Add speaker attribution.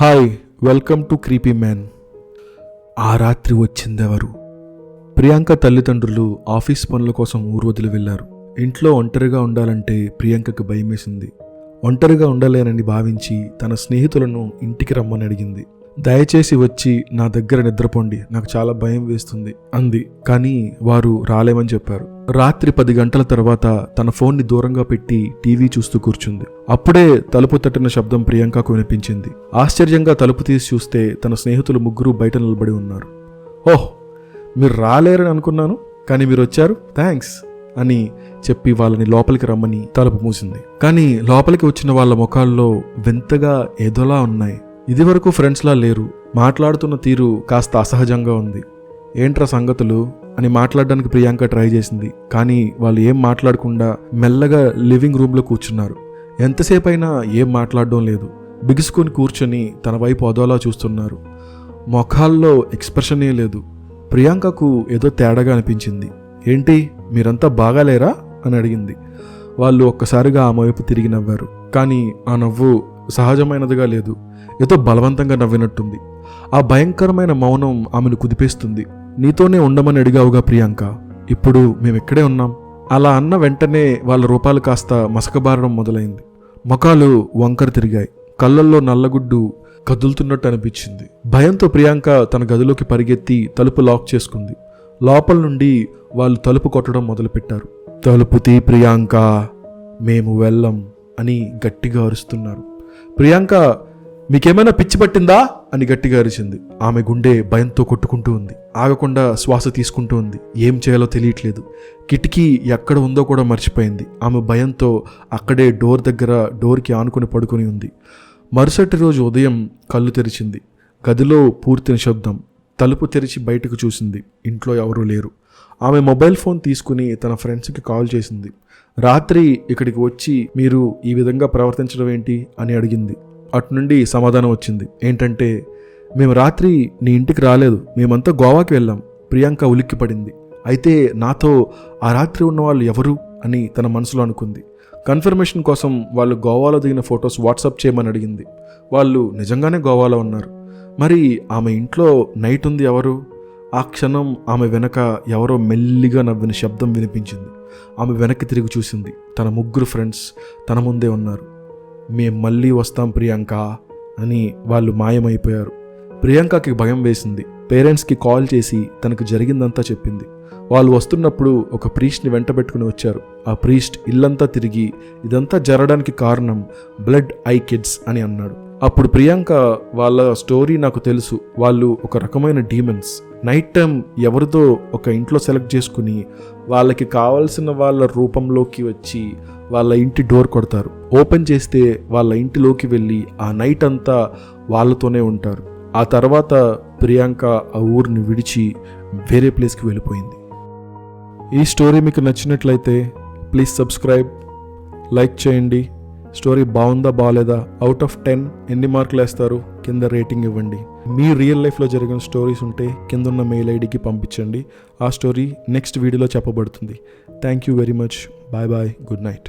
Speaker 1: Hi welcome to creepy man. ఆ రాత్రి వచ్చిందెవరు? ప్రియాంక తల్లిదండ్రులు ఆఫీస్ పనుల కోసం ఊరు వదిలి వెళ్ళారు. ఇంట్లో ఒంటరిగా ఉండాలంటే ప్రియాంకకు భయమేసింది. ఒంటరిగా ఉండలేనని భావించి తన స్నేహితులను ఇంటికి రమ్మని అడిగింది. దయచేసి వచ్చి నా దగ్గర నిద్రపోండి నాకు చాలా భయం వేస్తుంది అంది. కానీ వారు రాలేమని చెప్పారు. రాత్రి పది గంటల తర్వాత తన ఫోన్ని దూరంగా పెట్టి టీవీ చూస్తూ కూర్చుంది. అప్పుడే తలుపు తట్టిన శబ్దం ప్రియాంకకు వినిపించింది. ఆశ్చర్యంగా తలుపు తీసి చూస్తే తన స్నేహితులు ముగ్గురు బయట నిలబడి ఉన్నారు. ఓహ్ మీరు రాలేరని అనుకున్నాను కానీ మీరు వచ్చారు థ్యాంక్స్ అని చెప్పి వాళ్ళని లోపలికి రమ్మని తలుపు మూసింది. కానీ లోపలికి వచ్చిన వాళ్ళ ముఖాల్లో వింతగా ఏదోలా ఉన్నాయి. ఇదివరకు ఫ్రెండ్స్లా లేరు మాట్లాడుతున్న తీరు కాస్త అసహజంగా ఉంది. ఏంట్రా సంగతులు? అని మాట్లాడడానికి ప్రియాంక ట్రై చేసింది. కానీ వాళ్ళు ఏం మాట్లాడకుండా మెల్లగా లివింగ్ రూమ్లో కూర్చున్నారు. ఎంతసేపు అయినా ఏం మాట్లాడడం లేదు. బిగుసుకొని కూర్చొని తన వైపు అదోలా చూస్తున్నారు. మొఖాల్లో ఎక్స్ప్రెషనే లేదు. ప్రియాంకకు ఏదో తేడాగా అనిపించింది. ఏంటి మీరంతా బాగాలేరా? అని అడిగింది. వాళ్ళు ఒక్కసారిగా ఆమె వైపు తిరిగి నవ్వారు. కానీ ఆ నవ్వు సహజమైనదిగా లేదు. ఏదో బలవంతంగా నవ్వినట్టుంది. ఆ భయంకరమైన మౌనం ఆమెను కుదిపేస్తుంది. నీతోనే ఉండమని అడిగావుగా ప్రియాంక. ఇప్పుడు మేమిక్కడే ఉన్నాం. అలా అన్న వెంటనే వాళ్ళ రూపాలు కాస్త మసకబారడం మొదలైంది. మొఖాలు వంకర తిరిగాయి. కళ్ళల్లో నల్లగుడ్డు కదులుతున్నట్టు అనిపించింది. భయంతో ప్రియాంక తన గదిలోకి పరిగెత్తి తలుపు లాక్ చేసుకుంది. లోపల నుండి వాళ్ళు తలుపు కొట్టడం మొదలుపెట్టారు. తలుపు తీ ప్రియాంక మేము వెళ్ళం అని గట్టిగా అరుస్తున్నారు. ప్రియాంక మీకేమైనా పిచ్చి పట్టిందా? అని గట్టిగా అరిచింది. ఆమె గుండె భయంతో కొట్టుకుంటూ ఉంది. ఆగకుండా శ్వాస తీసుకుంటూ ఉంది ఏం చేయాలో తెలియట్లేదు. కిటికీ ఎక్కడ ఉందో కూడా మర్చిపోయింది. ఆమె భయంతో అక్కడే డోర్ దగ్గర డోర్కి ఆనుకుని పడుకొని ఉంది. మరుసటి రోజు ఉదయం కళ్ళు తెరిచింది. గదిలో పూర్తి నిశ్శబ్దం. తలుపు తెరిచి బయటకు చూసింది. ఇంట్లో ఎవరూ లేరు. ఆమె మొబైల్ ఫోన్ తీసుకుని తన ఫ్రెండ్స్కి కాల్ చేసింది. రాత్రి ఇక్కడికి వచ్చి మీరు ఈ విధంగా ప్రవర్తించడం ఏంటి? అని అడిగింది. అటు నుండి సమాధానం వచ్చింది. ఏంటంటే మేము రాత్రి నీ ఇంటికి రాలేదు. మేమంతా గోవాకి వెళ్ళాం. ప్రియాంక ఉలిక్కి పడింది అయితే నాతో ఆ రాత్రి ఉన్న వాళ్ళు ఎవరు అని తన మనసులో అనుకుంది. కన్ఫర్మేషన్ కోసం వాళ్ళు గోవాలో దిగిన ఫొటోస్ వాట్సాప్ చేయమని అడిగింది. వాళ్ళు నిజంగానే గోవాలో ఉన్నారు. మరి ఆమె ఇంట్లో నైట్ ఉంది ఎవరు? ఆ క్షణం ఆమె వెనక ఎవరో మెల్లిగా నవ్విన శబ్దం వినిపించింది. ఆమె వెనక్కి తిరిగి చూసింది. తన ముగ్గురు ఫ్రెండ్స్ తన ముందే ఉన్నారు. మేం మళ్ళీ వస్తాం ప్రియాంక అని వాళ్ళు మాయమైపోయారు. ప్రియాంకకి భయం వేసింది. పేరెంట్స్కి కాల్ చేసి తనకు జరిగిందంతా చెప్పింది. వాళ్ళు వస్తున్నప్పుడు ఒక ప్రీస్ట్ని వెంటబెట్టుకుని వచ్చారు. ఆ ప్రీస్ట్ ఇల్లంతా తిరిగి ఇదంతా జరగడానికి కారణం బ్లడ్ ఐ కిడ్స్ అని అన్నాడు. అప్పుడు ప్రియాంక వాళ్ళ స్టోరీ నాకు తెలుసు. వాళ్ళు ఒక రకమైన డీమన్స్. నైట్ టైం ఎవరిదో ఒక ఇంట్లో సెలెక్ట్ చేసుకుని వాళ్ళకి కావాల్సిన వాళ్ళ రూపంలోకి వచ్చి వాళ్ళ ఇంటి డోర్ కొడతారు. ఓపెన్ చేస్తే వాళ్ళ ఇంటిలోకి వెళ్ళి ఆ నైట్ అంతా వాళ్ళతోనే ఉంటారు. ఆ తర్వాత ప్రియాంక ఆ ఊరిని విడిచి వేరే ప్లేస్కి వెళ్ళిపోయింది. ఈ స్టోరీ మీకు నచ్చినట్లయితే ప్లీజ్ సబ్స్క్రైబ్ లైక్ చేయండి. స్టోరీ బాగుందా బాగాలేదా? అవుట్ ఆఫ్ టెన్ ఎన్ని మార్కులు వేస్తారు? కింద రేటింగ్ ఇవ్వండి. మీ రియల్ లైఫ్లో జరిగిన స్టోరీస్ ఉంటే కింద ఉన్న మెయిల్ ఐడికి పంపించండి. ఆ స్టోరీ నెక్స్ట్ వీడియోలో చెప్పబడుతుంది. Thank you very much bye bye good night